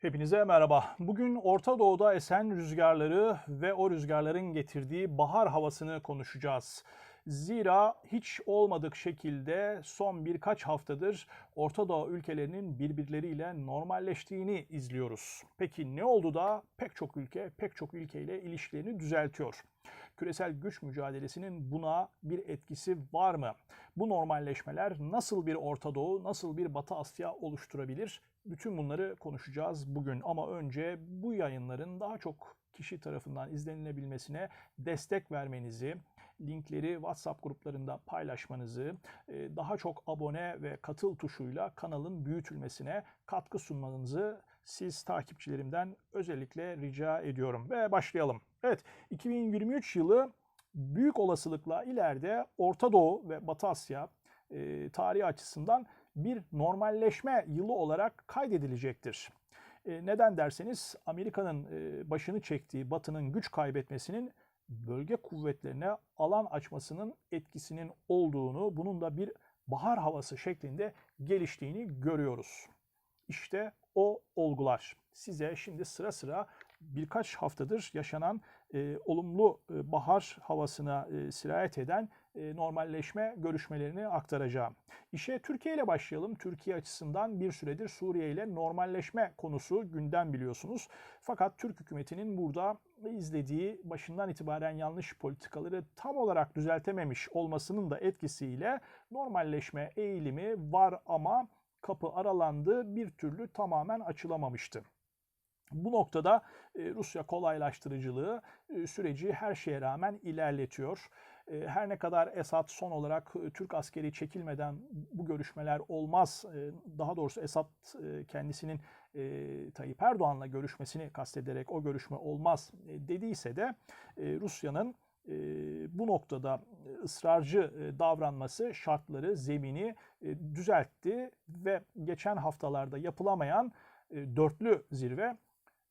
Hepinize merhaba. Bugün Orta Doğu'da esen rüzgarları ve o rüzgarların getirdiği bahar havasını konuşacağız. Zira hiç olmadık şekilde son birkaç haftadır Orta Doğu ülkelerinin birbirleriyle normalleştiğini izliyoruz. Peki ne oldu da pek çok ülke pek çok ülkeyle ilişkilerini düzeltiyor? Küresel güç mücadelesinin buna bir etkisi var mı? Bu normalleşmeler nasıl bir Orta Doğu, nasıl bir Batı Asya oluşturabilir? Bütün bunları konuşacağız bugün ama önce bu yayınların daha çok kişi tarafından izlenilebilmesine destek vermenizi, linkleri WhatsApp gruplarında paylaşmanızı, e, daha çok abone ve katıl tuşuyla kanalın büyütülmesine katkı sunmanızı siz takipçilerimden özellikle rica ediyorum. Ve başlayalım. Evet, 2023 yılı büyük olasılıkla ileride Orta Doğu ve Batı Asya e, tarihi açısından bir normalleşme yılı olarak kaydedilecektir. E, neden derseniz Amerika'nın e, başını çektiği Batı'nın güç kaybetmesinin bölge kuvvetlerine alan açmasının etkisinin olduğunu, bunun da bir bahar havası şeklinde geliştiğini görüyoruz. İşte o olgular. Size şimdi sıra sıra birkaç haftadır yaşanan e, olumlu e, bahar havasına e, sirayet eden normalleşme görüşmelerini aktaracağım. İşe Türkiye ile başlayalım. Türkiye açısından bir süredir Suriye ile normalleşme konusu gündem biliyorsunuz. Fakat Türk hükümetinin burada izlediği başından itibaren yanlış politikaları tam olarak düzeltememiş olmasının da etkisiyle normalleşme eğilimi var ama kapı aralandı bir türlü tamamen açılamamıştı. Bu noktada Rusya kolaylaştırıcılığı süreci her şeye rağmen ilerletiyor. Her ne kadar Esad son olarak Türk askeri çekilmeden bu görüşmeler olmaz, daha doğrusu Esad kendisinin Tayyip Erdoğan'la görüşmesini kastederek o görüşme olmaz dediyse de Rusya'nın bu noktada ısrarcı davranması şartları, zemini düzeltti ve geçen haftalarda yapılamayan dörtlü zirve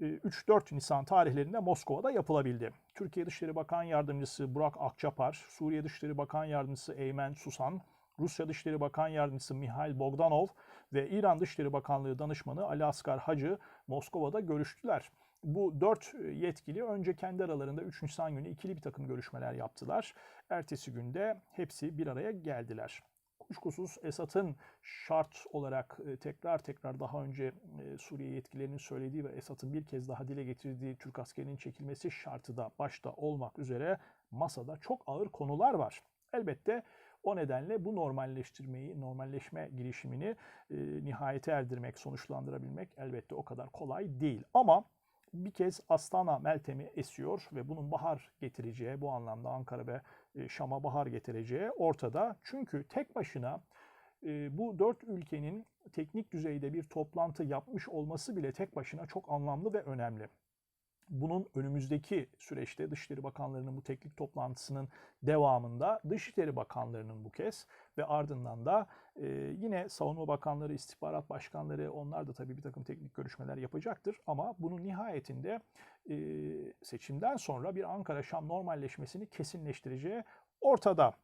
3-4 Nisan tarihlerinde Moskova'da yapılabildi. Türkiye Dışişleri Bakan Yardımcısı Burak Akçapar, Suriye Dışişleri Bakan Yardımcısı Eymen Susan, Rusya Dışişleri Bakan Yardımcısı Mihail Bogdanov ve İran Dışişleri Bakanlığı Danışmanı Ali Asgar Hacı Moskova'da görüştüler. Bu dört yetkili önce kendi aralarında 3 Nisan günü ikili bir takım görüşmeler yaptılar. Ertesi günde hepsi bir araya geldiler. Kuşkusuz Esad'ın şart olarak e, tekrar tekrar daha önce e, Suriye yetkililerinin söylediği ve Esad'ın bir kez daha dile getirdiği Türk askerinin çekilmesi şartı da başta olmak üzere masada çok ağır konular var. Elbette o nedenle bu normalleştirmeyi, normalleşme girişimini e, nihayete erdirmek, sonuçlandırabilmek elbette o kadar kolay değil. Ama bir kez Astana Meltem'i esiyor ve bunun bahar getireceği, bu anlamda Ankara ve Şam'a bahar getireceği ortada. Çünkü tek başına bu dört ülkenin teknik düzeyde bir toplantı yapmış olması bile tek başına çok anlamlı ve önemli. Bunun önümüzdeki süreçte Dışişleri Bakanlarının bu teknik toplantısının devamında Dışişleri Bakanlarının bu kez ve ardından da e, yine Savunma Bakanları, istihbarat başkanları onlar da tabii bir takım teknik görüşmeler yapacaktır. Ama bunun nihayetinde e, seçimden sonra bir Ankara-Şam normalleşmesini kesinleştireceği ortada.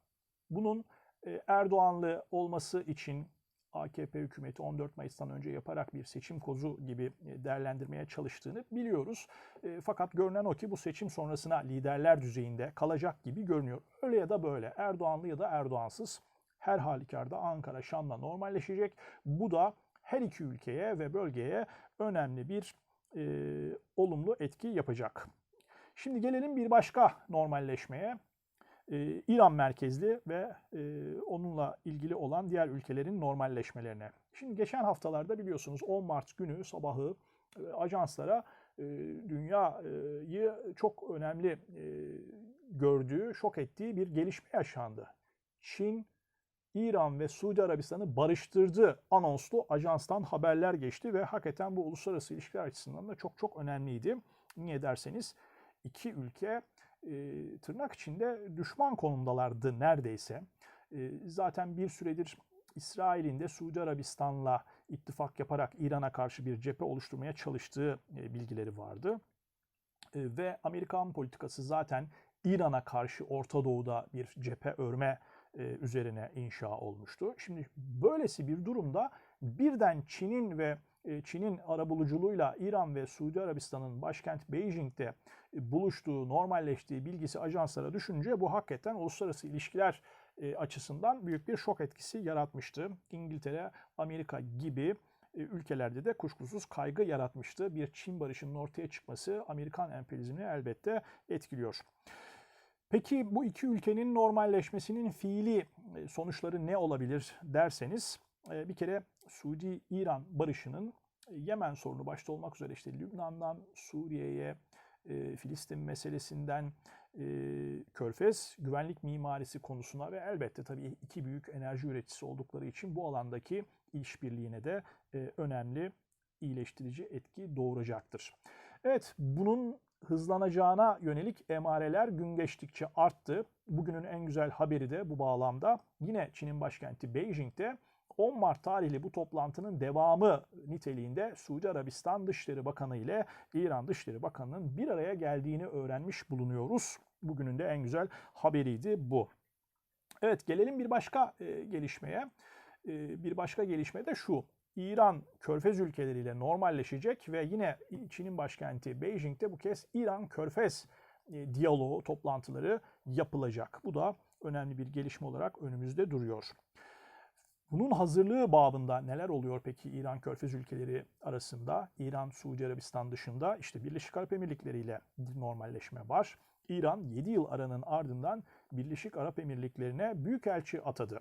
Bunun e, Erdoğanlı olması için AKP hükümeti 14 Mayıs'tan önce yaparak bir seçim kozu gibi değerlendirmeye çalıştığını biliyoruz. E, fakat görünen o ki bu seçim sonrasına liderler düzeyinde kalacak gibi görünüyor. Öyle ya da böyle Erdoğanlı ya da Erdoğansız her halükarda Ankara Şam'la normalleşecek. Bu da her iki ülkeye ve bölgeye önemli bir e, olumlu etki yapacak. Şimdi gelelim bir başka normalleşmeye. Ee, İran merkezli ve e, onunla ilgili olan diğer ülkelerin normalleşmelerine. Şimdi geçen haftalarda biliyorsunuz 10 Mart günü sabahı e, ajanslara e, dünyayı çok önemli gördüğü, şok ettiği bir gelişme yaşandı. Çin, İran ve Suudi Arabistan'ı barıştırdı anonslu ajanstan haberler geçti ve hakikaten bu uluslararası ilişkiler açısından da çok çok önemliydi. Niye derseniz iki ülke e, tırnak içinde düşman konumdalardı neredeyse. E, zaten bir süredir İsrail'in de Suudi Arabistan'la ittifak yaparak İran'a karşı bir cephe oluşturmaya çalıştığı e, bilgileri vardı. E, ve Amerikan politikası zaten İran'a karşı Orta Doğu'da bir cephe örme e, üzerine inşa olmuştu. Şimdi böylesi bir durumda birden Çin'in ve Çin'in arabuluculuğuyla İran ve Suudi Arabistan'ın başkent Beijing'de e, buluştuğu, normalleştiği bilgisi ajanslara düşünce bu hakikaten uluslararası ilişkiler e, açısından büyük bir şok etkisi yaratmıştı. İngiltere, Amerika gibi ülkelerde de kuşkusuz kaygı yaratmıştı. Bir Çin barışının ortaya çıkması Amerikan emperyalizmini elbette etkiliyor. Peki bu iki ülkenin normalleşmesinin fiili sonuçları ne olabilir derseniz bir kere Suudi-İran barışının Yemen sorunu başta olmak üzere işte Lübnan'dan Suriye'ye, Filistin meselesinden Körfez güvenlik mimarisi konusuna ve elbette tabii iki büyük enerji üreticisi oldukları için bu alandaki işbirliğine de önemli iyileştirici etki doğuracaktır. Evet bunun hızlanacağına yönelik emareler gün geçtikçe arttı. Bugünün en güzel haberi de bu bağlamda yine Çin'in başkenti Beijing'de 10 Mart tarihli bu toplantının devamı niteliğinde Suudi Arabistan Dışişleri Bakanı ile İran Dışişleri Bakanı'nın bir araya geldiğini öğrenmiş bulunuyoruz. Bugünün de en güzel haberiydi bu. Evet gelelim bir başka e, gelişmeye. E, bir başka gelişme de şu. İran Körfez ülkeleriyle normalleşecek ve yine Çin'in başkenti Beijing'de bu kez İran Körfez e, diyaloğu toplantıları yapılacak. Bu da önemli bir gelişme olarak önümüzde duruyor. Bunun hazırlığı babında neler oluyor peki İran Körfez ülkeleri arasında? İran, Suudi Arabistan dışında işte Birleşik Arap Emirlikleri ile normalleşme var. İran 7 yıl aranın ardından Birleşik Arap Emirlikleri'ne büyükelçi atadı.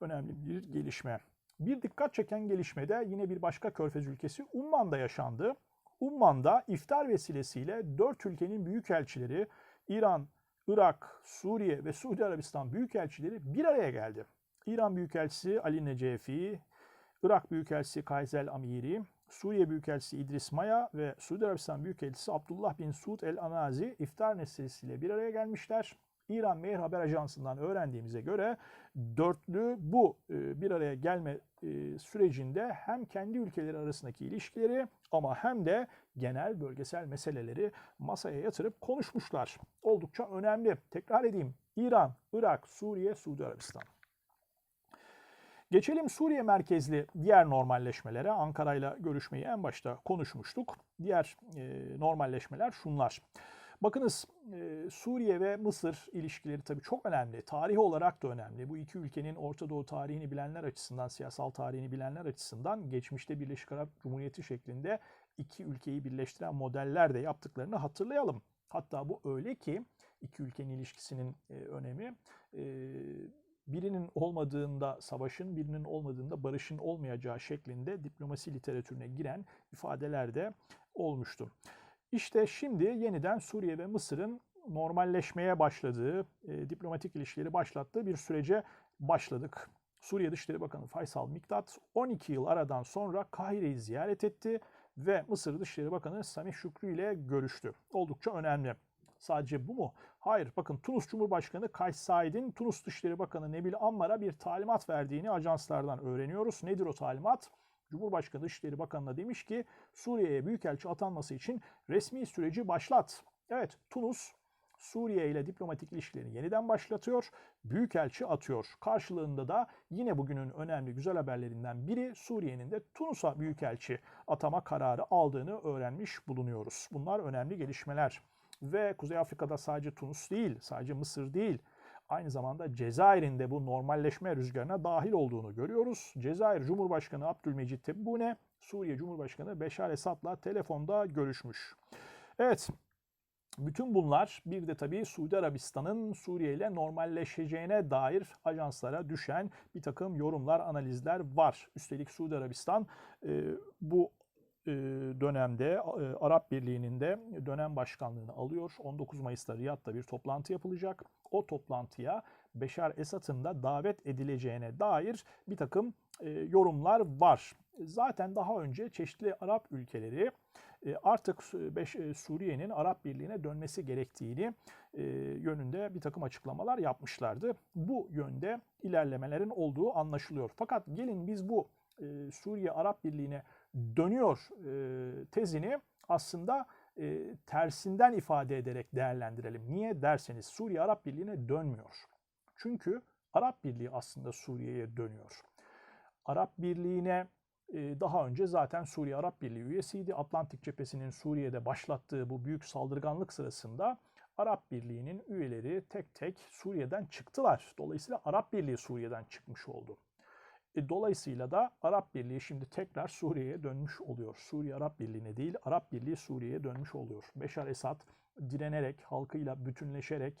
Önemli bir gelişme. Bir dikkat çeken gelişme de yine bir başka körfez ülkesi Umman'da yaşandı. Umman'da iftar vesilesiyle dört ülkenin büyükelçileri İran, Irak, Suriye ve Suudi Arabistan büyükelçileri bir araya geldi. İran Büyükelçisi Ali Necefi, Irak Büyükelçisi Kayzel Amiri, Suriye Büyükelçisi İdris Maya ve Suudi Arabistan Büyükelçisi Abdullah bin Suud el-Anazi iftar nesilesiyle bir araya gelmişler. İran Mehir Haber Ajansı'ndan öğrendiğimize göre dörtlü bu e, bir araya gelme e, sürecinde hem kendi ülkeleri arasındaki ilişkileri ama hem de genel bölgesel meseleleri masaya yatırıp konuşmuşlar. Oldukça önemli. Tekrar edeyim. İran, Irak, Suriye, Suudi Arabistan. Geçelim Suriye merkezli diğer normalleşmelere. Ankara ile görüşmeyi en başta konuşmuştuk. Diğer e, normalleşmeler şunlar. Bakınız e, Suriye ve Mısır ilişkileri tabii çok önemli. Tarihi olarak da önemli. Bu iki ülkenin Orta Doğu tarihini bilenler açısından, siyasal tarihini bilenler açısından geçmişte Birleşik Arap Cumhuriyeti şeklinde iki ülkeyi birleştiren modeller de yaptıklarını hatırlayalım. Hatta bu öyle ki iki ülkenin ilişkisinin e, önemi birinin olmadığında savaşın, birinin olmadığında barışın olmayacağı şeklinde diplomasi literatürüne giren ifadeler de olmuştu. İşte şimdi yeniden Suriye ve Mısır'ın normalleşmeye başladığı, e, diplomatik ilişkileri başlattığı bir sürece başladık. Suriye Dışişleri Bakanı Faysal Miktat 12 yıl aradan sonra Kahire'yi ziyaret etti ve Mısır Dışişleri Bakanı Samih Şükrü ile görüştü. Oldukça önemli. Sadece bu mu? Hayır. Bakın Tunus Cumhurbaşkanı Kays Said'in Tunus Dışişleri Bakanı Nebil Ammar'a bir talimat verdiğini ajanslardan öğreniyoruz. Nedir o talimat? Cumhurbaşkanı Dışişleri Bakanı'na demiş ki Suriye'ye büyükelçi atanması için resmi süreci başlat. Evet Tunus Suriye ile diplomatik ilişkilerini yeniden başlatıyor, büyükelçi atıyor. Karşılığında da yine bugünün önemli güzel haberlerinden biri Suriye'nin de Tunus'a büyükelçi atama kararı aldığını öğrenmiş bulunuyoruz. Bunlar önemli gelişmeler. Ve Kuzey Afrika'da sadece Tunus değil, sadece Mısır değil, aynı zamanda Cezayir'in de bu normalleşme rüzgarına dahil olduğunu görüyoruz. Cezayir Cumhurbaşkanı Abdülmecit Tebboune, Suriye Cumhurbaşkanı Beşar Esad'la telefonda görüşmüş. Evet, bütün bunlar bir de tabii Suudi Arabistan'ın Suriye ile normalleşeceğine dair ajanslara düşen bir takım yorumlar, analizler var. Üstelik Suudi Arabistan e, bu dönemde Arap Birliği'nin de dönem başkanlığını alıyor. 19 Mayıs'ta Riyad'da bir toplantı yapılacak. O toplantıya Beşar Esad'ın da davet edileceğine dair bir takım yorumlar var. Zaten daha önce çeşitli Arap ülkeleri artık Suriye'nin Arap Birliği'ne dönmesi gerektiğini yönünde bir takım açıklamalar yapmışlardı. Bu yönde ilerlemelerin olduğu anlaşılıyor. Fakat gelin biz bu Suriye Arap Birliği'ne dönüyor e, tezini aslında e, tersinden ifade ederek değerlendirelim. Niye derseniz Suriye Arap Birliği'ne dönmüyor. Çünkü Arap Birliği aslında Suriye'ye dönüyor. Arap Birliği'ne e, daha önce zaten Suriye Arap Birliği üyesiydi. Atlantik cephesinin Suriye'de başlattığı bu büyük saldırganlık sırasında Arap Birliği'nin üyeleri tek tek Suriye'den çıktılar. Dolayısıyla Arap Birliği Suriye'den çıkmış oldu. E, dolayısıyla da Arap Birliği şimdi tekrar Suriye'ye dönmüş oluyor. Suriye Arap Birliği'ne değil, Arap Birliği Suriye'ye dönmüş oluyor. Beşar Esad direnerek, halkıyla bütünleşerek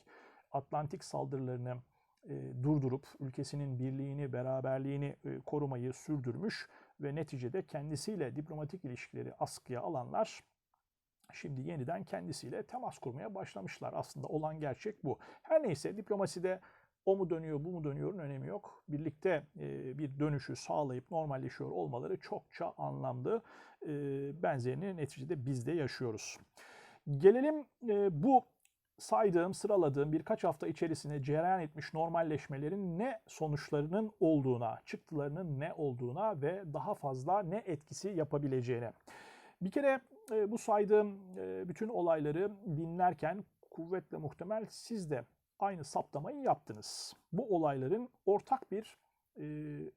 Atlantik saldırılarını e, durdurup ülkesinin birliğini, beraberliğini e, korumayı sürdürmüş ve neticede kendisiyle diplomatik ilişkileri askıya alanlar şimdi yeniden kendisiyle temas kurmaya başlamışlar. Aslında olan gerçek bu. Her neyse diplomaside o mu dönüyor, bu mu dönüyorun önemi yok. Birlikte e, bir dönüşü sağlayıp normalleşiyor olmaları çokça anlamlı. E, benzerini neticede biz de yaşıyoruz. Gelelim e, bu saydığım, sıraladığım birkaç hafta içerisinde cereyan etmiş normalleşmelerin ne sonuçlarının olduğuna, çıktılarının ne olduğuna ve daha fazla ne etkisi yapabileceğine. Bir kere e, bu saydığım e, bütün olayları dinlerken kuvvetle muhtemel siz de aynı saptamayı yaptınız. Bu olayların ortak bir e,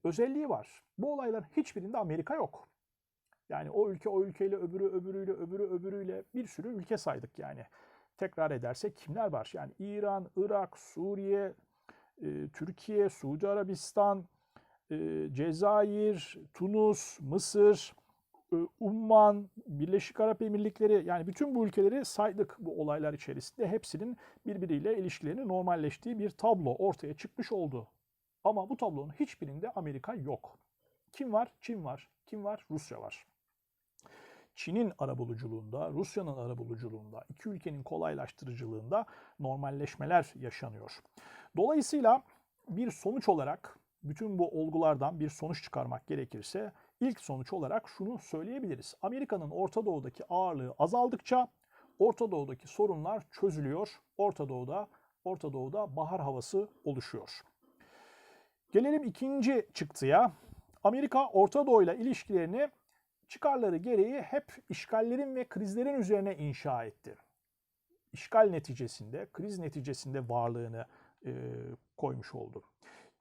özelliği var. Bu olayların hiçbirinde Amerika yok. Yani o ülke o ülkeyle öbürü öbürüyle öbürü öbürüyle bir sürü ülke saydık yani. Tekrar edersek kimler var? Yani İran, Irak, Suriye, e, Türkiye, Suudi Arabistan, e, Cezayir, Tunus, Mısır, Umman, Birleşik Arap Emirlikleri yani bütün bu ülkeleri saydık bu olaylar içerisinde. Hepsinin birbiriyle ilişkilerini normalleştiği bir tablo ortaya çıkmış oldu. Ama bu tablonun hiçbirinde Amerika yok. Kim var? Çin var. Kim var? Rusya var. Çin'in arabuluculuğunda, Rusya'nın arabuluculuğunda, iki ülkenin kolaylaştırıcılığında normalleşmeler yaşanıyor. Dolayısıyla bir sonuç olarak bütün bu olgulardan bir sonuç çıkarmak gerekirse ilk sonuç olarak şunu söyleyebiliriz. Amerika'nın Orta Doğu'daki ağırlığı azaldıkça Orta Doğu'daki sorunlar çözülüyor. Orta Doğu'da Orta Doğu'da bahar havası oluşuyor. Gelelim ikinci çıktıya. Amerika Orta Doğu ile ilişkilerini çıkarları gereği hep işgallerin ve krizlerin üzerine inşa etti. İşgal neticesinde, kriz neticesinde varlığını e, koymuş oldu.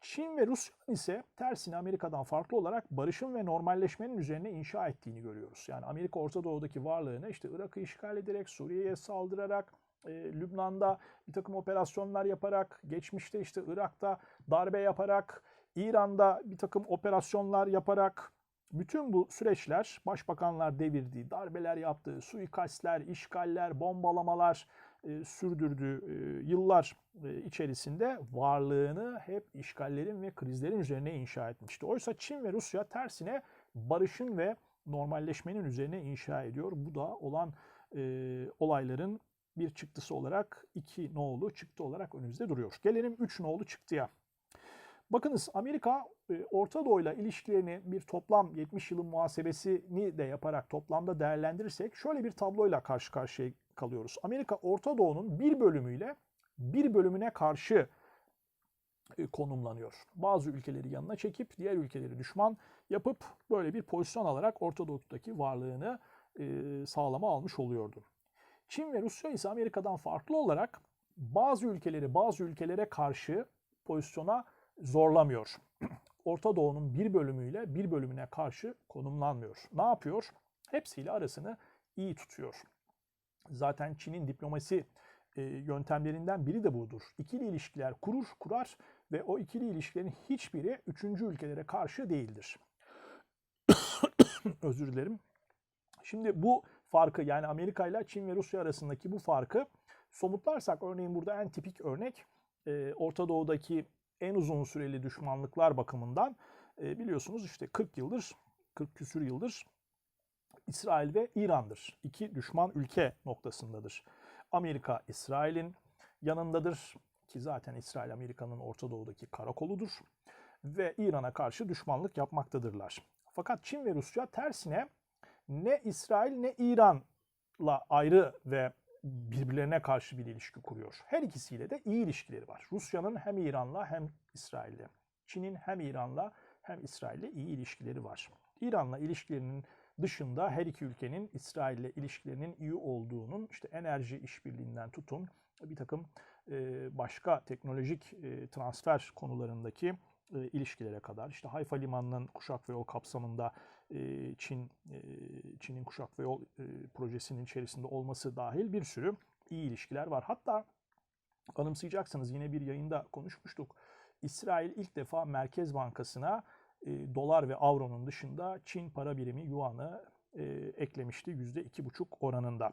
Çin ve Rusya'nın ise tersine Amerika'dan farklı olarak barışın ve normalleşmenin üzerine inşa ettiğini görüyoruz. Yani Amerika Orta Doğu'daki varlığını işte Irak'ı işgal ederek, Suriye'ye saldırarak, e, Lübnan'da bir takım operasyonlar yaparak, geçmişte işte Irak'ta darbe yaparak, İran'da bir takım operasyonlar yaparak, bütün bu süreçler başbakanlar devirdiği, darbeler yaptığı, suikastler, işgaller, bombalamalar e, sürdürdüğü e, yıllar e, içerisinde varlığını hep işgallerin ve krizlerin üzerine inşa etmişti. Oysa Çin ve Rusya tersine barışın ve normalleşmenin üzerine inşa ediyor. Bu da olan e, olayların bir çıktısı olarak iki nolu çıktı olarak önümüzde duruyor. Gelelim üç nolu çıktıya. Bakınız Amerika Orta Doğu ile ilişkilerini bir toplam 70 yılın muhasebesini de yaparak toplamda değerlendirirsek şöyle bir tabloyla karşı karşıya kalıyoruz. Amerika Orta Doğu'nun bir bölümüyle bir bölümüne karşı e, konumlanıyor. Bazı ülkeleri yanına çekip diğer ülkeleri düşman yapıp böyle bir pozisyon alarak Orta Doğu'daki varlığını e, sağlama almış oluyordu. Çin ve Rusya ise Amerika'dan farklı olarak bazı ülkeleri bazı ülkelere karşı pozisyona zorlamıyor. Orta Doğu'nun bir bölümüyle bir bölümüne karşı konumlanmıyor. Ne yapıyor? Hepsiyle arasını iyi tutuyor. Zaten Çin'in diplomasi e, yöntemlerinden biri de budur. İkili ilişkiler kurur, kurar ve o ikili ilişkilerin hiçbiri üçüncü ülkelere karşı değildir. Özür dilerim. Şimdi bu farkı yani Amerika ile Çin ve Rusya arasındaki bu farkı somutlarsak örneğin burada en tipik örnek e, Orta Doğu'daki en uzun süreli düşmanlıklar bakımından e, biliyorsunuz işte 40 yıldır, 40 küsür yıldır İsrail ve İran'dır. İki düşman ülke noktasındadır. Amerika İsrail'in yanındadır ki zaten İsrail Amerika'nın Orta Doğu'daki karakoludur ve İran'a karşı düşmanlık yapmaktadırlar. Fakat Çin ve Rusya tersine ne İsrail ne İran'la ayrı ve birbirlerine karşı bir ilişki kuruyor. Her ikisiyle de iyi ilişkileri var. Rusya'nın hem İran'la hem İsrail'le, Çin'in hem İran'la hem İsrail'le iyi ilişkileri var. İran'la ilişkilerinin dışında her iki ülkenin İsrail'le ilişkilerinin iyi olduğunun işte enerji işbirliğinden tutun bir takım başka teknolojik transfer konularındaki e, ilişkilere kadar işte Hayfa Limanı'nın kuşak ve yol kapsamında e, Çin e, Çin'in kuşak ve yol e, projesinin içerisinde olması dahil bir sürü iyi ilişkiler var. Hatta anımsayacaksınız yine bir yayında konuşmuştuk. İsrail ilk defa Merkez Bankası'na e, dolar ve avronun dışında Çin para birimi yuanı e, eklemişti %2,5 oranında.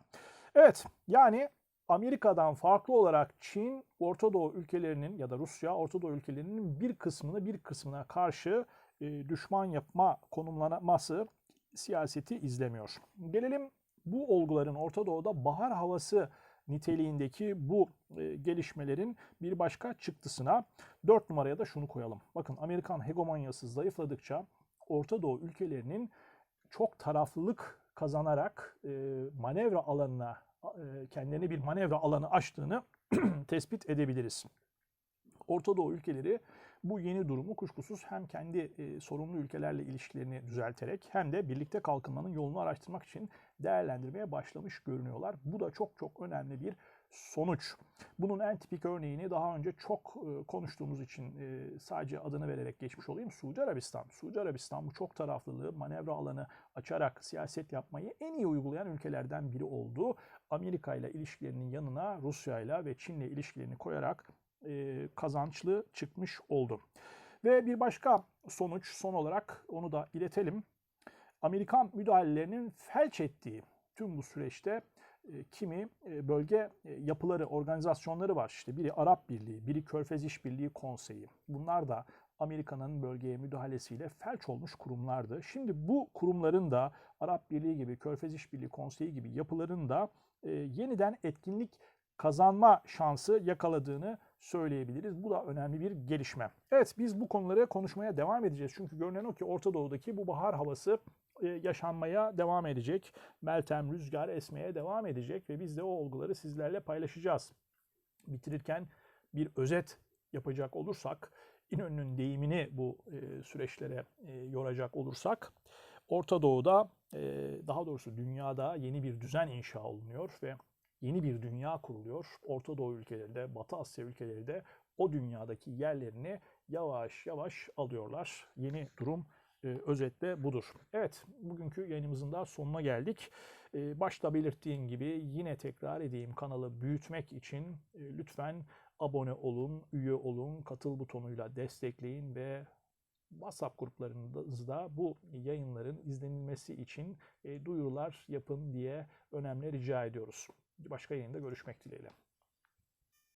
Evet yani Amerika'dan farklı olarak Çin Orta Doğu ülkelerinin ya da Rusya Orta Doğu ülkelerinin bir kısmını bir kısmına karşı e, düşman yapma konumlanması siyaseti izlemiyor. Gelelim bu olguların Orta Doğu'da bahar havası niteliğindeki bu e, gelişmelerin bir başka çıktısına 4 numaraya da şunu koyalım. Bakın Amerikan hegemonyası zayıfladıkça Orta Doğu ülkelerinin çok taraflılık kazanarak e, manevra alanına kendilerine bir manevra alanı açtığını tespit edebiliriz. Orta Doğu ülkeleri bu yeni durumu kuşkusuz hem kendi e, sorunlu ülkelerle ilişkilerini düzelterek hem de birlikte kalkınmanın yolunu araştırmak için değerlendirmeye başlamış görünüyorlar. Bu da çok çok önemli bir sonuç. Bunun en tipik örneğini daha önce çok e, konuştuğumuz için e, sadece adını vererek geçmiş olayım. Suudi Arabistan. Suudi Arabistan bu çok taraflılığı, manevra alanı açarak siyaset yapmayı en iyi uygulayan ülkelerden biri oldu. Amerika ile ilişkilerinin yanına Rusya ile ve Çin ile ilişkilerini koyarak e, kazançlı çıkmış oldu. Ve bir başka sonuç son olarak onu da iletelim. Amerikan müdahalelerinin felç ettiği tüm bu süreçte kimi e, bölge e, yapıları, organizasyonları var. İşte biri Arap Birliği, biri Körfez İşbirliği Konseyi. Bunlar da Amerika'nın bölgeye müdahalesiyle felç olmuş kurumlardı. Şimdi bu kurumların da Arap Birliği gibi, Körfez İşbirliği Konseyi gibi yapıların da yeniden etkinlik kazanma şansı yakaladığını söyleyebiliriz. Bu da önemli bir gelişme. Evet biz bu konuları konuşmaya devam edeceğiz. Çünkü görünen o ki Orta Doğu'daki bu bahar havası e, yaşanmaya devam edecek. Meltem rüzgar esmeye devam edecek ve biz de o olguları sizlerle paylaşacağız. Bitirirken bir özet yapacak olursak, İnönü'nün deyimini bu e, süreçlere e, yoracak olursak, Orta Doğu'da daha doğrusu dünyada yeni bir düzen inşa olunuyor ve yeni bir dünya kuruluyor. Orta Doğu ülkeleri Batı Asya ülkeleri de o dünyadaki yerlerini yavaş yavaş alıyorlar. Yeni durum e, özetle budur. Evet, bugünkü yayınımızın da sonuna geldik. E, başta belirttiğim gibi yine tekrar edeyim kanalı büyütmek için e, lütfen abone olun, üye olun, katıl butonuyla destekleyin ve WhatsApp gruplarınızda bu yayınların izlenilmesi için e, duyurular yapın diye önemli rica ediyoruz. Başka yayında görüşmek dileğiyle.